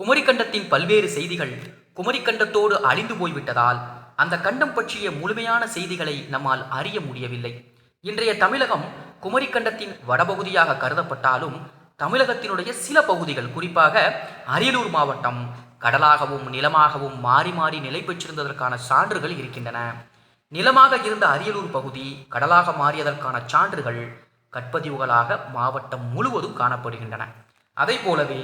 குமரிக்கண்டத்தின் பல்வேறு செய்திகள் குமரிக்கண்டத்தோடு அழிந்து போய்விட்டதால் அந்த கண்டம் பற்றிய முழுமையான செய்திகளை நம்மால் அறிய முடியவில்லை. இன்றைய தமிழகம் குமரிக்கண்டத்தின் வடபகுதியாக கருதப்பட்டாலும் தமிழகத்தினுடைய சில பகுதிகள் குறிப்பாக அரியலூர் மாவட்டம் கடலாகவும் நிலமாகவும் மாறி மாறி நிலை பெற்றிருந்ததற்கான சான்றுகள் இருக்கின்றன. நிலமாக இருந்த அரியலூர் பகுதி கடலாக மாறியதற்கான சான்றுகள் கட்பதிவுகளாக மாவட்டம் முழுவதும் காணப்படுகின்றன. அதை போலவே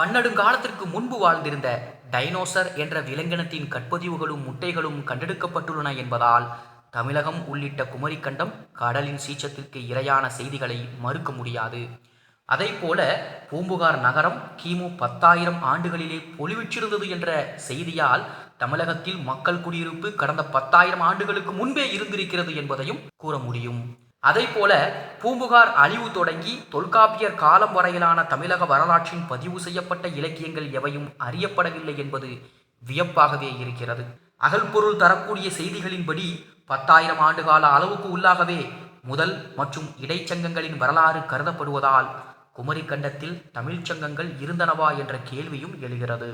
பன்னெடுங்காலத்திற்கு முன்பு வாழ்ந்திருந்த டைனோசர் என்ற விலங்கினத்தின் கற்பதிவுகளும் முட்டைகளும் கண்டெடுக்கப்பட்டுள்ளன என்பதால் தமிழகம் உள்ளிட்ட குமரிக்கண்டம் கடலின் சீற்றத்திற்கு இரையான செய்திகளை மறுக்க முடியாது. அதைப்போல பூம்புகார் நகரம் கிமு பத்தாயிரம் ஆண்டுகளிலே பொலிவிற்றிருந்தது என்ற செய்தியால் தமிழகத்தில் மக்கள் குடியிருப்பு கடந்த பத்தாயிரம் ஆண்டுகளுக்கு முன்பே இருந்திருக்கிறது என்பதையும் கூற முடியும். அதைப்போல பூம்புகார் அழிவு தொடங்கி தொல்காப்பியர் காலம் வரையிலான தமிழக வரலாற்றின் பதிவு செய்யப்பட்ட இலக்கியங்கள் எவையும் அறியப்படவில்லை என்பது வியப்பாகவே இருக்கிறது. அகல்பொருள் தரக்கூடிய செய்திகளின்படி பத்தாயிரம் ஆண்டுகால அளவுக்கு உள்ளாகவே முதல் மற்றும் இடைச்சங்கங்களின் வரலாறு கருதப்படுவதால் குமரிக்கண்டத்தில் தமிழ்ச் சங்கங்கள் இருந்தனவா என்ற கேள்வியும் எழுகிறது.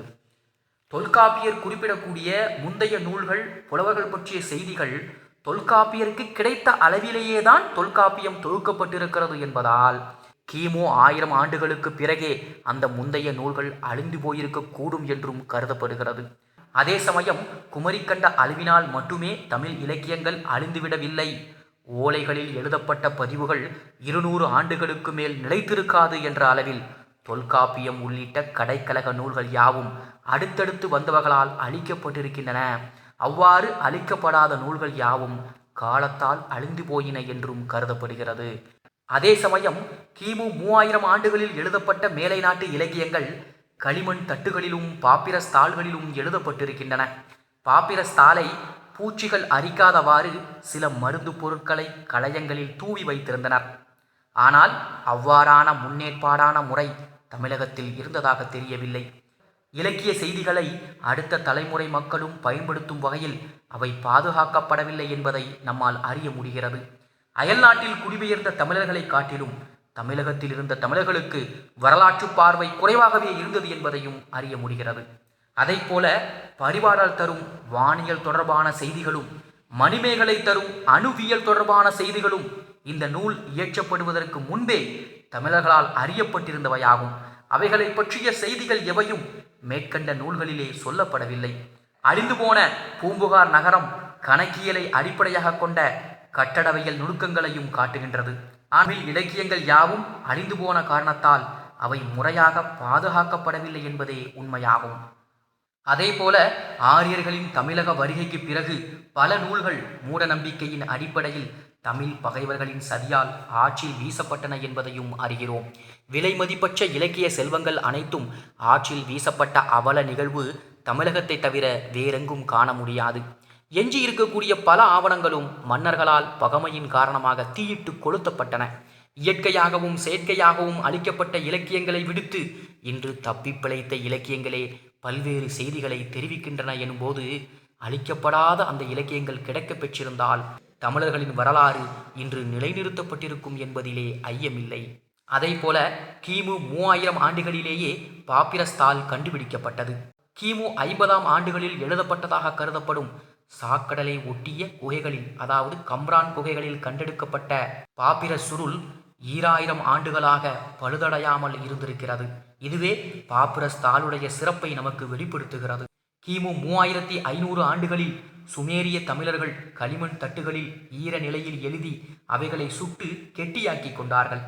தொல்காப்பியர் குறிப்பிடக்கூடிய முந்தைய நூல்கள் புலவர்கள் பற்றிய செய்திகள் தொல்காப்பியருக்கு கிடைத்த அளவிலேயே தான் தொல்காப்பியம் தொகுக்கப்பட்டிருக்கிறது என்பதால் கிமு ஆயிரம் ஆண்டுகளுக்கு பிறகே அந்த முந்தைய நூல்கள் அழிந்து போயிருக்க கூடும் என்றும் கருதப்படுகிறது. அதே சமயம் குமரிக்கண்ட அழிவினால் மட்டுமே தமிழ் இலக்கியங்கள் அழிந்துவிடவில்லை. ஓலைகளில் எழுதப்பட்ட பதிவுகள் இருநூறு ஆண்டுகளுக்கு மேல் நிலைத்திருக்காது என்ற அளவில் தொல்காப்பியம் உள்ளிட்ட கடைக்கழக நூல்கள் யாவும் அடுத்தடுத்து வந்தவர்களால் அழிக்கப்பட்டிருக்கின்றன. அவ்வாறு அழிக்கப்படாத நூல்கள் யாவும் காலத்தால் அழிந்து போயின என்றும் கருதப்படுகிறது. அதே சமயம் கிமு மூவாயிரம் ஆண்டுகளில் எழுதப்பட்ட மேலை நாட்டு இலக்கியங்கள் களிமண் தட்டுகளிலும் பாப்பிரஸ் தாள்களிலும் எழுதப்பட்டிருக்கின்றன. பாப்பிரஸ் தாளை பூச்சிகள் அரிக்காதவாறு சில மருந்து பொருட்களை களையங்களில் தூவி வைத்திருந்தனர். ஆனால் அவ்வாறான முன்னேற்பாடான முறை தமிழகத்தில் இருந்ததாக தெரியவில்லை. இலக்கிய செய்திகளை அடுத்த தலைமுறை மக்களும் பயன்படுத்தும் வகையில் அவை பாதுகாக்கப்படவில்லை என்பதை நம்மால் அறிய முடிகிறது. அயல்நாட்டில் குடிபெயர்ந்த தமிழர்களை காட்டிலும் தமிழகத்தில் இருந்த தமிழர்களுக்கு வரலாற்று பார்வை குறைவாகவே இருந்தது என்பதையும் அறிய முடிகிறது. அதைப்போல பரிவாடல் தரும் வானியல் தொடர்பான செய்திகளும் மணிமேகலை தரும் அணுவியல் தொடர்பான செய்திகளும் இந்த நூல் இயற்றப்படுவதற்கு முன்பே தமிழர்களால் அறியப்பட்டிருந்தவையாகும். அவைகளை பற்றிய செய்திகள் எவையும் மேற்கண்ட நூல்களிலே சொல்லப்படவில்லை. அழிந்து போன பூம்புகார் நகரம் கணக்கியலை அடிப்படையாக கொண்ட கட்டடவியல் நுணுக்கங்களையும் காட்டுகின்றது. ஆனால் இலக்கியங்கள் யாவும் அழிந்து போன காரணத்தால் அவை முறையாக பாதுகாக்கப்படவில்லை என்பதே உண்மையாகும். அதேபோல ஆரியர்களின் தமிழக வருகைக்கு பிறகு பல நூல்கள் மூட நம்பிக்கையின் அடிப்படையில் தமிழ் பகைவர்களின் சதியால் ஆற்றில் வீசப்பட்டன என்பதையும் அறிகிறோம். விலை மதிப்பற்ற இலக்கிய செல்வங்கள் அனைத்தும் ஆற்றில் வீசப்பட்ட அவல நிகழ்வு தமிழகத்தை தவிர வேறெங்கும் காண முடியாது. எஞ்சி இருக்கக்கூடிய பல ஆவணங்களும் மன்னர்களால் பகமையின் காரணமாக தீயிட்டு கொளுத்தப்பட்டன. இயற்கையாகவும் செயற்கையாகவும் அளிக்கப்பட்ட இலக்கியங்களை விடுத்து இன்று தப்பி பிழைத்த இலக்கியங்களே பல்வேறு செய்திகளை தெரிவிக்கின்றன எனும்போது அளிக்கப்படாத அந்த இலக்கியங்கள் கிடைக்கப் பெற்றிருந்தால் தமிழர்களின் வரலாறு இன்று நிலைநிறுத்தப்பட்டிருக்கும் என்பதிலே ஐயமில்லை. அதேபோல கிமு மூவாயிரம் ஆண்டுகளிலேயே பாப்பிரஸ்தால் கண்டுபிடிக்கப்பட்டது. கிமு ஐம்பதாம் ஆண்டுகளில் எழுதப்பட்டதாக கருதப்படும் சாக்கடலை ஒட்டிய குகைகளில் அதாவது கம்ரான் குகைகளில் கண்டெடுக்கப்பட்ட பாப்பிர சுருள் ஈராயிரம் ஆண்டுகளாக பழுதடையாமல் இருந்திருக்கிறது. இதுவே பாப்பிரஸ் தாளுடைய சிறப்பை நமக்கு வெளிப்படுத்துகிறது. கிமு மூவாயிரத்தி ஐநூறு ஆண்டுகளில் சுமேரிய தமிழர்கள் களிமண் தட்டுகளில் ஈர நிலையில் எழுதி அவைகளை சுட்டு கெட்டியாக்கி கொண்டார்கள்.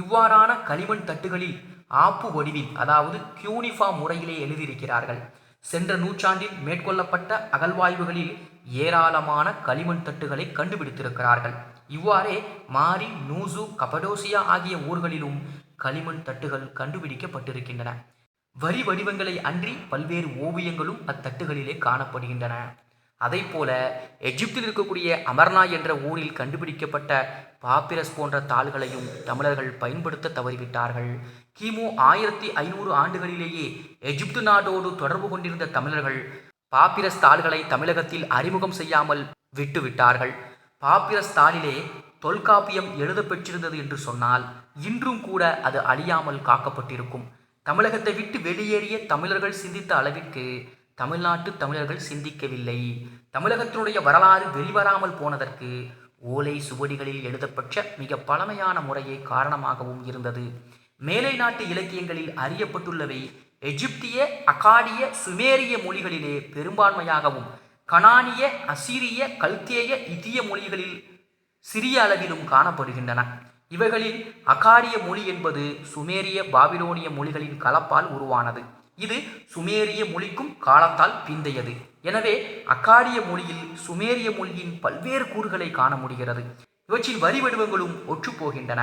இவ்வாறான களிமண் தட்டுகளில் ஆப்பு வடிவில் அதாவது கியூனிஃபார்ம் முறையிலே எழுதியிருக்கிறார்கள். சென்ற நூற்றாண்டில் மேற்கொள்ளப்பட்ட அகழ்வாய்வுகளில் ஏராளமான களிமண் தட்டுகளை கண்டுபிடித்திருக்கிறார்கள். இவ்வாறே மாரி நூசு கபடோசியா ஆகிய ஊர்களிலும் களிமண் தட்டுகள் கண்டுபிடிக்கப்பட்டிருக்கின்றன. வரி வடிவங்களை அன்றி பல்வேறு ஓவியங்களும் அத்தட்டுகளிலே காணப்படுகின்றன. அதைப்போல எஜிப்தில் இருக்கக்கூடிய அமர்னா என்ற ஊரில் கண்டுபிடிக்கப்பட்ட பாப்பிரஸ் போன்ற தாள்களையும் தமிழர்கள் பயன்படுத்த தவறிவிட்டார்கள். கிமு ஆயிரத்தி ஐநூறு ஆண்டுகளிலேயே எஜிப்து நாடோடு தொடர்பு கொண்டிருந்த தமிழர்கள் பாப்பிரஸ் தாள்களை தமிழகத்தில் அறிமுகம் செய்யாமல் விட்டுவிட்டார்கள். பாப்பிரஸ் தாளிலே தொல்காப்பியம் எழுதப்பெற்றிருந்தது என்று சொன்னால் இன்றும் கூட அது அழியாமல் காக்கப்பட்டிருக்கும். தமிழகத்தை விட்டு வெளியேறிய தமிழர்கள் சிந்தித்த அளவிற்கு தமிழ்நாட்டு தமிழர்கள் சிந்திக்கவில்லை. தமிழகத்தினுடைய வரலாறு வெளிவராமல் போனதற்கு ஓலை சுவடிகளில் எழுதப்பட்ட மிக பழமையான முறையே காரணமாகவும் இருந்தது. மேலை நாட்டு இலக்கியங்களில் அறியப்பட்டுள்ளவை எகிப்திய அகாடிய சுமேரிய மொழிகளிலே பெரும்பான்மையாகவும் கனானிய அசிரிய கல்தேய இந்திய மொழிகளில் சிறிய அளவிலும் காணப்படுகின்றன. இவைகளில் அகாடிய மொழி என்பது சுமேரிய பாபிலோனிய மொழிகளின் கலப்பால் உருவானது. இது சுமேரிய மொழிக்கும் காலத்தால் பிந்தையது. எனவே அக்காடிய மொழியில் சுமேரிய மொழியின் பல்வேறு கூறுகளை காண முடிகிறது. இவற்றின் வரி வடிவங்களும் ஒற்றுப்போகின்றன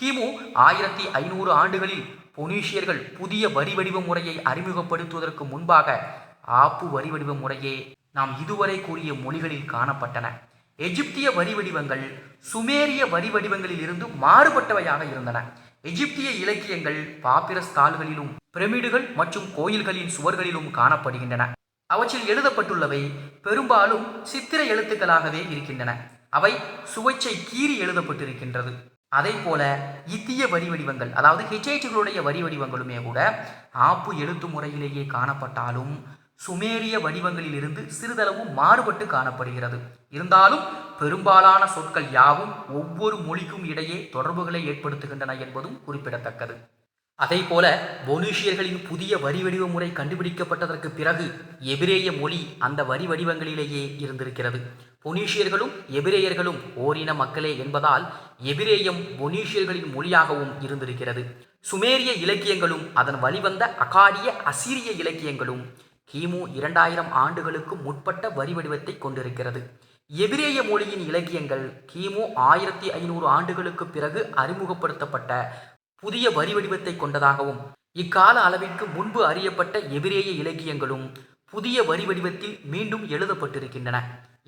கிமு ஆயிரத்தி ஐநூறு ஆண்டுகளில் பொனீஷியர்கள் புதிய வரி வடிவ முறையை அறிமுகப்படுத்துவதற்கு முன்பாக ஆப்பு வரி வடிவ முறையே நாம் இதுவரை கூறிய மொழிகளில் காணப்பட்டன. எஜிப்திய வரி வடிவங்கள் சுமேரிய வரி வடிவங்களில் இருந்து மாறுபட்டவையாக இருந்தன. எகிப்திய இலக்கியங்கள் பாப்பிரஸ் தாள்களிலும் பிரமிடுகள் மற்றும் கோயில்களின் சுவர்களிலும் காணப்படுகின்றன. அவற்றில் எழுதப்பட்டுள்ளவை பெரும்பாலும் சித்திர எழுத்துக்களாகவே இருக்கின்றன. அவை சுவைச்சை கீறி எழுதப்பட்டிருக்கின்றது. அதே போல இத்திய வரி வடிவங்கள் அதாவது ஹிச்சைட்டுகளுடைய வரி வடிவங்களுமே கூட ஆப்பு எழுத்து முறையிலேயே காணப்பட்டாலும் சுமேரிய வடிவங்களில் இருந்து சிறிதளவு மாறுபட்டு காணப்படுகிறது. இருந்தாலும் பெரும்பாலான சொற்கள் யாவும் ஒவ்வொரு மொழிக்கும் இடையே தொடர்புகளை ஏற்படுத்துகின்றன என்பதும் குறிப்பிடத்தக்கது. அதே போல பொனீஷியர்களின் புதிய வரி வடிவ முறை கண்டுபிடிக்கப்பட்டதற்கு பிறகு எபிரேய மொழி அந்த வரி வடிவங்களிலேயே இருந்திருக்கிறது. பொனீஷியர்களும் எபிரேயர்களும் ஓரின மக்களே என்பதால் எபிரேயம் பொனீஷியர்களின் மொழியாகவும் இருந்திருக்கிறது. சுமேரிய இலக்கியங்களும் அதன் வழிவந்த அகாடிய அசிரிய இலக்கியங்களும் கிமு இரண்டாயிரம் ஆண்டுகளுக்கு முற்பட்ட வரி வடிவத்தை கொண்டிருக்கிறது. எபிரேய மொழியின் இலக்கியங்கள் கிமு ஆயிரத்தி ஐநூறு ஆண்டுகளுக்கு பிறகு அறிமுகப்படுத்தப்பட்ட புதிய வரி வடிவத்தை கொண்டதாகவும் இக்கால அளவிற்கு முன்பு அறியப்பட்ட எபிரேய இலக்கியங்களும் புதிய வரி வடிவத்தில் மீண்டும் எழுதப்பட்டிருக்கின்றன.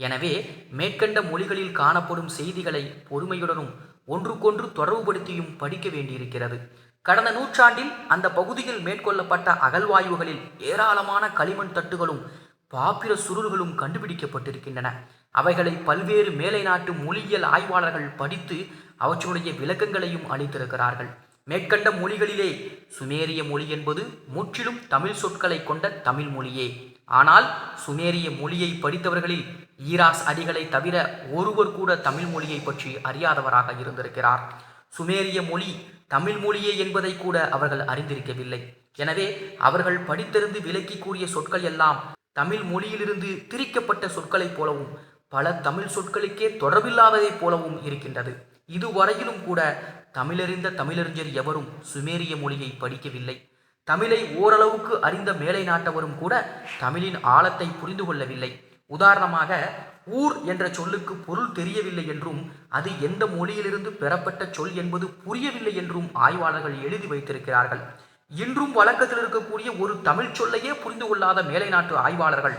எனவே மேற்கண்ட மொழிகளில் காணப்படும் செய்திகளை பொறுமையுடனும் ஒன்றுக்கொன்று தொடர்புபடுத்தியும் படிக்க வேண்டியிருக்கிறது. கடந்த நூற்றாண்டில் அந்த பகுதியில் மேற்கொள்ளப்பட்ட அகழ்வாய்வுகளில் ஏராளமான களிமண் தட்டுகளும் பாப்பிர சுருள்களும் கண்டுபிடிக்கப்பட்டிருக்கின்றன. அவைகளை பல்வேறு மேலை நாட்டு மொழியியல் ஆய்வாளர்கள் படித்து அவற்றுடைய விளக்கங்களையும் அளித்திருக்கிறார்கள். மேற்கண்ட மொழிகளிலே சுமேரிய மொழி என்பது முற்றிலும் தமிழ் சொற்களை கொண்ட தமிழ் மொழியே. ஆனால் சுமேரிய மொழியை படித்தவர்களில் ஈராஸ் அடிகளை தவிர ஒருவர் கூட தமிழ் மொழியை பற்றி அறியாதவராக இருந்திருக்கிறார். சுமேரிய மொழி தமிழ் மொழியே என்பதை கூட அவர்கள் அறிந்திருக்கவில்லை. எனவே அவர்கள் படித்திருந்து விலக்கி கூறிய சொற்கள் எல்லாம் தமிழ் மொழியிலிருந்து திரிக்கப்பட்ட சொற்களைப் போலவும் பல தமிழ் சொற்களுக்கே தொடர்பில்லாததைப் போலவும் இருக்கின்றது. இதுவரையிலும் கூட தமிழறிந்த தமிழறிஞர் எவரும் சுமேரிய மொழியை படிக்கவில்லை. தமிழை ஓரளவுக்கு அறிந்த மேலை நாட்டவரும் கூட தமிழின் ஆழத்தை புரிந்து கொள்ளவில்லை. உதாரணமாக ஊர் என்ற சொல்லுக்கு பொருள் தெரியவில்லை என்றும் அது எந்த மொழியிலிருந்து பெறப்பட்ட சொல் என்பது புரியவில்லை என்றும் ஆய்வாளர்கள் எழுதி வைத்திருக்கிறார்கள். இன்றும் வழக்கத்தில் இருக்கக்கூடிய ஒரு தமிழ் சொல்லையே புரிந்து கொள்ளாத மேலை நாட்டு ஆய்வாளர்கள்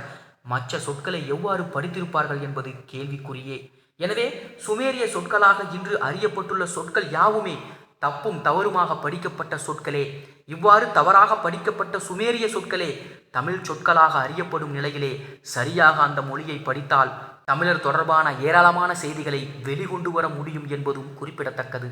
மற்ற சொற்களை எவ்வாறு படித்திருப்பார்கள் என்பது கேள்விக்குறியே. எனவே சுமேரிய சொற்களாக இன்று அறியப்பட்டுள்ள சொற்கள் யாவுமே தப்பும் தவறுமாக படிக்கப்பட்ட சொற்களே. இவ்வாறு தவறாக படிக்கப்பட்ட சுமேரிய சொற்களே தமிழ் சொற்களாக அறியப்படும் நிலையிலே சரியாக அந்த மொழியை படித்தால் தமிழர் தொடர்பான ஏராளமான செய்திகளை வெளிகொண்டு வர முடியும் என்பதும் குறிப்பிடத்தக்கது.